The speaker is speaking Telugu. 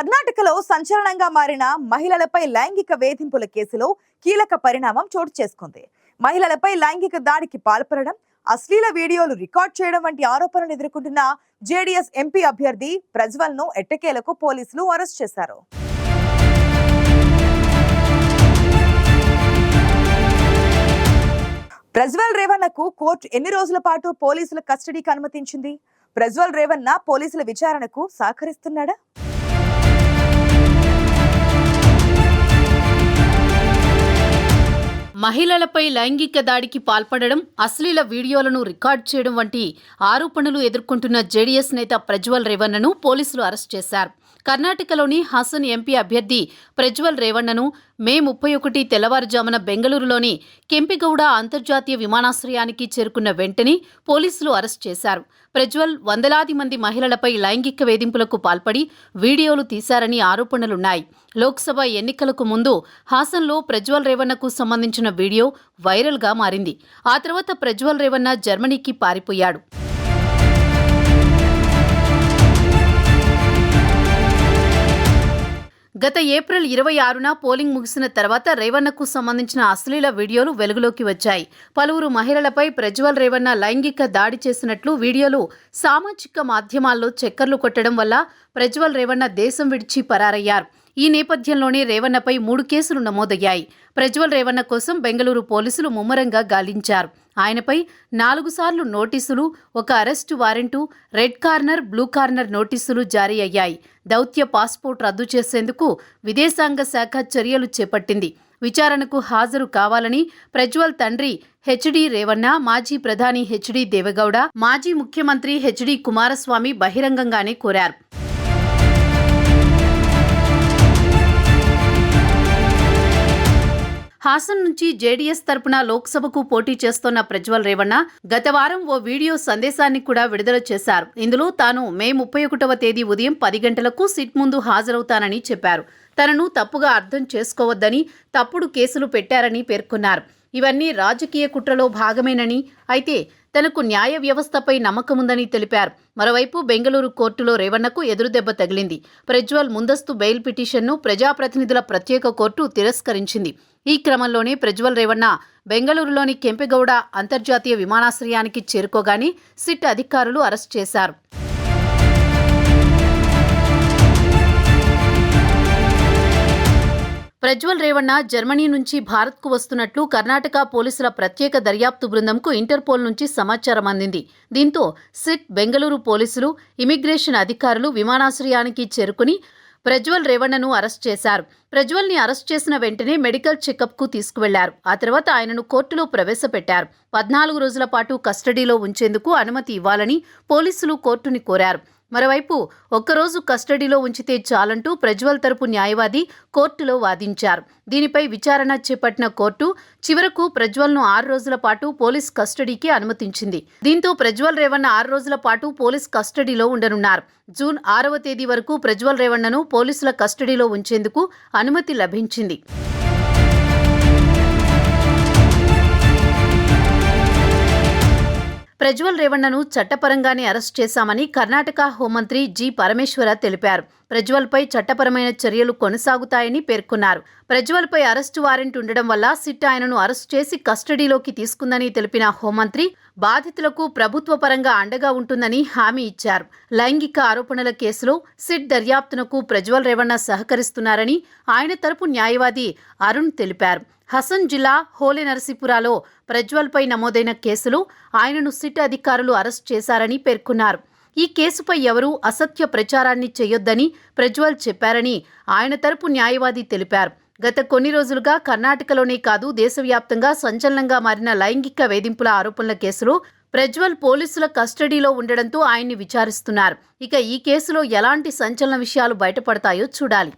కర్ణాటకలో సంచలనంగా మారిన మహిళలపై లైంగిక వేధింపుల కేసులో కీలక పరిణామం చోటు చేసుకుంది. మహిళలపై లైంగిక దాడికి పాల్పడడం అశ్లీల వీడియోలు రికార్డ్ చేయడం వంటి ఆరోపణలు ఎదుర్కొంటున్న జేడీఎస్ ఎంపీ అభ్యర్థి ప్రజ్వల్ను ఎట్టకేలకు పోలీసులు అరెస్ట్ చేశారు. ప్రజ్వల్ రేవన్నకు కోర్టు ఎన్ని రోజుల పాటు పోలీసుల కస్టడీకి అనుమతించింది? ప్రజ్వల్ రేవన్న పోలీసుల విచారణకు సహకరిస్తున్నాడా? మహిళలపై లైంగిక దాడికి పాల్పడడం అశ్లీల వీడియోలను రికార్డ్ చేయడం వంటి ఆరోపణలు ఎదుర్కొంటున్న జేడీఎస్ నేత ప్రజ్వల్ రేవన్నను పోలీసులు అరెస్ట్ చేశారు. కర్ణాటకలోని హాసన్ ఎంపీ అభ్యర్థి ప్రజ్వల్ రేవణ్ణను మే ముప్పై ఒకటి తెల్లవారుజామున బెంగళూరులోని కెంపిగౌడ అంతర్జాతీయ విమానాశ్రయానికి చేరుకున్న వెంటనే పోలీసులు అరెస్ట్ చేశారు. ప్రజ్వల్ వందలాది మంది మహిళలపై లైంగిక వేధింపులకు పాల్పడి వీడియోలు తీశారని ఆరోపణలున్నాయి. లోక్సభ ఎన్నికలకు ముందు హాసన్లో ప్రజ్వల్ రేవన్నకు సంబంధించిన వీడియో వైరల్గా మారింది. ఆ తర్వాత ప్రజ్వల్ రేవణ్ణ జర్మనీకి పారిపోయాడు. గత ఏప్రిల్ ఇరవై ఆరున పోలింగ్ ముగిసిన తర్వాత రేవన్నకు సంబంధించిన అశ్లీల వీడియోలు వెలుగులోకి వచ్చాయి. పలువురు మహిళలపై ప్రజ్వల్ రేవన్న లైంగిక దాడి చేసినట్లు వీడియోలు సామాజిక మాధ్యమాల్లో చక్కర్లు కొట్టడం వల్ల ప్రజ్వల్ రేవన్న దేశం విడిచి పరారయ్యారు. ఈ నేపథ్యంలోనే రేవన్నపై మూడు కేసులు నమోదయ్యాయి. ప్రజ్వల్ రేవన్న కోసం బెంగళూరు పోలీసులు ముమ్మరంగా గాలించారు. ఆయనపై నాలుగు సార్లు నోటీసులు ఒక arrest warrant red corner blue corner నోటీసులు జారీ అయ్యాయి. దౌత్య పాస్పోర్ట్ రద్దు చేసేందుకు విదేశాంగ శాఖ చర్యలు చేపట్టింది. విచారణకు హాజరు కావాలని ప్రజ్వల్ తండ్రి హెచ్డి రేవన్న మాజీ ప్రధాని హెచ్డి దేవగౌడ మాజీ ముఖ్యమంత్రి హెచ్డి కుమారస్వామి బహిరంగంగానే కోరారు. హాసన్ నుంచి జేడీఎస్ తరపున లోక్సభకు పోటీ చేస్తోన్న ప్రజ్వల్ రేవణ్ణ గత వారం ఓ వీడియో సందేశాన్ని కూడా విడుదల చేశారు. ఇందులో తాను మే ముప్పై ఒకటవ తేదీ ఉదయం పది గంటలకు సిట్ ముందు హాజరవుతానని చెప్పారు. తనను తప్పుగా అర్థం చేసుకోవద్దని తప్పుడు కేసులు పెట్టారని పేర్కొన్నారు. ఇవన్నీ రాజకీయ కుట్రలో భాగమేనని అయితే తనకు న్యాయ వ్యవస్థపై నమ్మకముందని తెలిపారు. మరోవైపు బెంగళూరు కోర్టులో రేవన్నకు ఎదురుదెబ్బ తగిలింది. ప్రజ్వల్ ముందస్తు బెయిల్ పిటిషన్ను ప్రజాప్రతినిధుల ప్రత్యేక కోర్టు తిరస్కరించింది. ఈ క్రమంలోనే ప్రజ్వల్ రేవన్న బెంగళూరులోని కెంపెగౌడ అంతర్జాతీయ విమానాశ్రయానికి చేరుకోగానే సిట్ అధికారులు అరెస్ట్ చేశారు. ప్రజ్వల్ రేవణ్ణ జర్మనీ నుంచి భారత్కు వస్తున్నట్లు కర్ణాటక పోలీసుల ప్రత్యేక దర్యాప్తు బృందంకు ఇంటర్పోల్ నుంచి సమాచారం అందింది. దీంతో సిట్ బెంగళూరు పోలీసులు ఇమిగ్రేషన్ అధికారులు విమానాశ్రయానికి చేరుకుని ప్రజ్వల్ రేవణ్ణను అరెస్ట్ చేశారు. ప్రజ్వల్ని అరెస్ట్ చేసిన వెంటనే మెడికల్ చెకప్కు తీసుకువెళ్ళారు. ఆ తర్వాత ఆయనను కోర్టులో ప్రవేశపెట్టారు. పద్నాలుగు రోజుల పాటు కస్టడీలో ఉంచేందుకు అనుమతి ఇవ్వాలని పోలీసులు కోర్టుని కోరారు. మరోవైపు ఒక్కరోజు కస్టడీలో ఉంచితే చాలంటూ ప్రజ్వల్ తరపు న్యాయవాది కోర్టులో వాదించారు. దీనిపై విచారణ చేపట్టిన కోర్టు చివరకు ప్రజ్వల్ను ఆరు రోజుల పాటు పోలీస్ కస్టడీకి అనుమతించింది. దీంతో ప్రజ్వల్ రేవణ్ణ ఆరు రోజుల పాటు పోలీస్ కస్టడీలో ఉండనున్నారు. జూన్ ఆరవ తేదీ వరకు ప్రజ్వల్ రేవణ్ణను పోలీసుల కస్టడీలో ఉంచేందుకు అనుమతి లభించింది. ప్రజ్వల్ రేవణ్ణను చట్టపరంగానే అరెస్ట్ చేశామని కర్ణాటక హోంమంత్రి జి పరమేశ్వర తెలిపారు. ప్రజ్వల్పై చట్టపరమైన చర్యలు కొనసాగుతాయని పేర్కొన్నారు. ప్రజ్వల్పై అరెస్టు వారెంట్ ఉండడం వల్ల సిట్ ఆయనను అరెస్ట్ చేసి కస్టడీలోకి తీసుకుందని తెలిపిన హోంమంత్రి బాధితులకు ప్రభుత్వ పరంగా అండగా ఉంటుందని హామీ ఇచ్చారు. లైంగిక ఆరోపణల కేసులో సిట్ దర్యాప్తునకు ప్రజ్వల్ రేవణ సహకరిస్తున్నారని ఆయన తరపు న్యాయవాది అరుణ్ తెలిపారు. హసన్ జిల్లా హోలే నరసీపురాలో ప్రజ్వల్పై నమోదైన కేసులో ఆయనను సిట్ అధికారులు అరెస్ట్ చేశారని పేర్కొన్నారు. ఈ కేసుపై ఎవరూ అసత్య ప్రచారాన్ని చేయొద్దని ప్రజ్వల్ చెప్పారని ఆయన తరపు న్యాయవాది తెలిపారు. గత కొన్ని రోజులుగా కర్ణాటకలోనే కాదు దేశవ్యాప్తంగా సంచలనంగా మారిన లైంగిక వేధింపుల ఆరోపణల కేసులో ప్రజ్వల్ పోలీసుల కస్టడీలో ఉండడంతో ఆయన్ని విచారిస్తున్నారు. ఇక ఈ కేసులో ఎలాంటి సంచలన విషయాలు బయటపడతాయో చూడాలి.